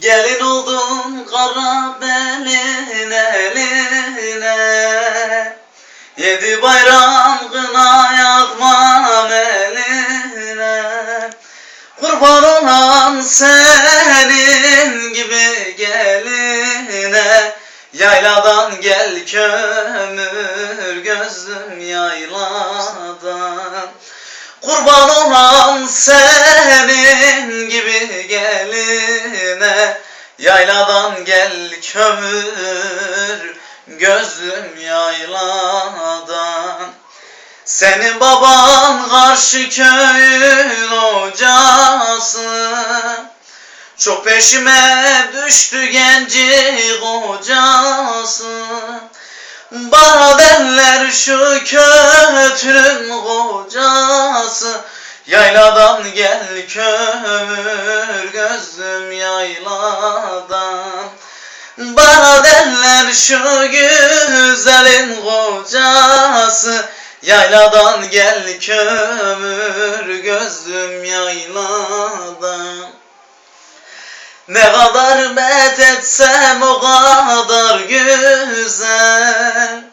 Gelin oldum kara belin eline. Yedi bayram kına yakmam eline. Kurban olan senin gibi geline. Yayladan gel kömür gözlüm yayladan. Kurban olan senin gibi Yayladan gel kömür gözlüm yayladan. Senin baban karşı köyün hocası. Çok peşime düştü genci kocası Bana derler şu kötünün kocası Yayladan gel kömür gözlüm yayladan Bana derler şu güzelin kocası Yayladan gel kömür gözlüm yayladan. Ne kadar bet etsem o kadar güzel.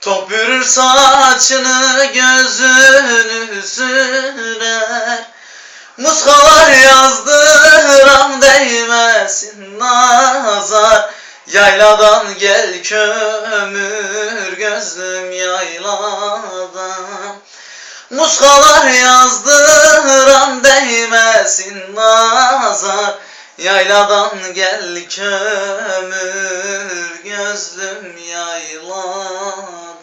Top saçını gözünü sürer değmesin nazar. Yayladan gel kömür gözlüm yayladan. Muskalar yazdıram değmesin nazar. Yayladan gel kömür gözlüm yayladan